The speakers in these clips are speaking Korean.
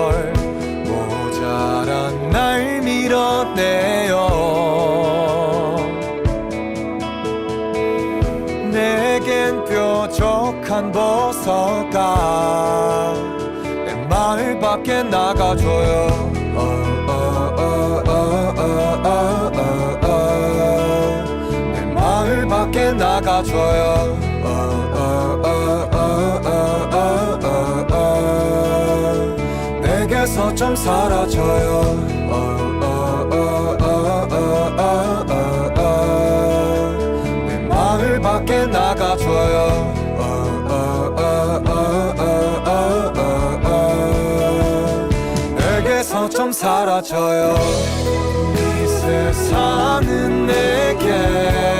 절 모자란 날 밀어내요. 내겐 뾰족한 버섯과 내 마을 밖에 나가줘요. 내 마을 밖에 나가줘요. 맞아요. 이 세상은 내게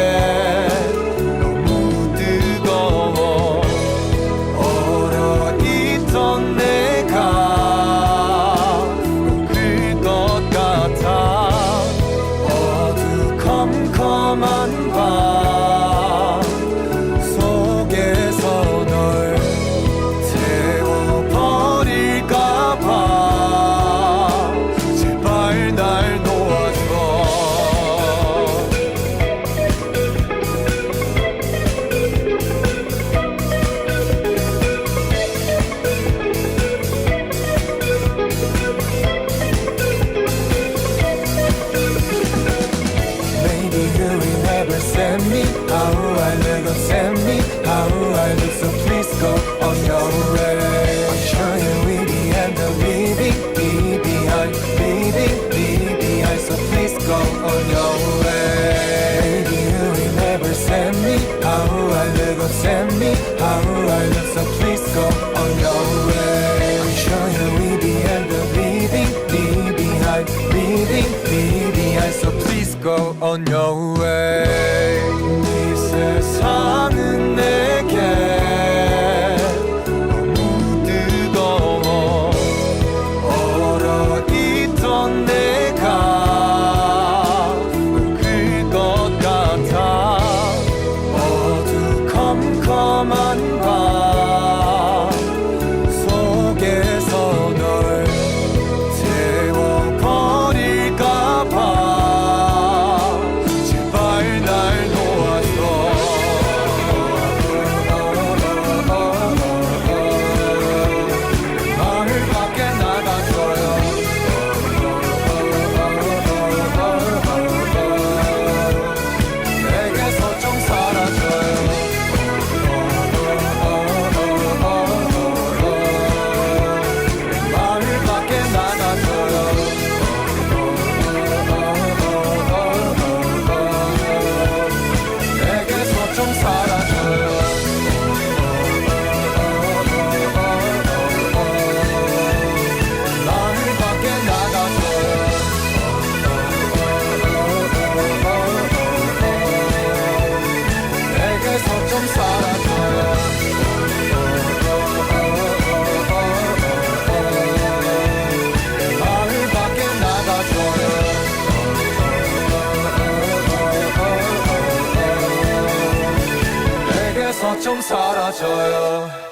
you never send me? How I never send me? How I look, so please go on your way. on your way 이 세상은 내게 너무 뜨거워. 얼어 있던 내가 녹을 것 같아. 어두컴컴한 좀 사라져요.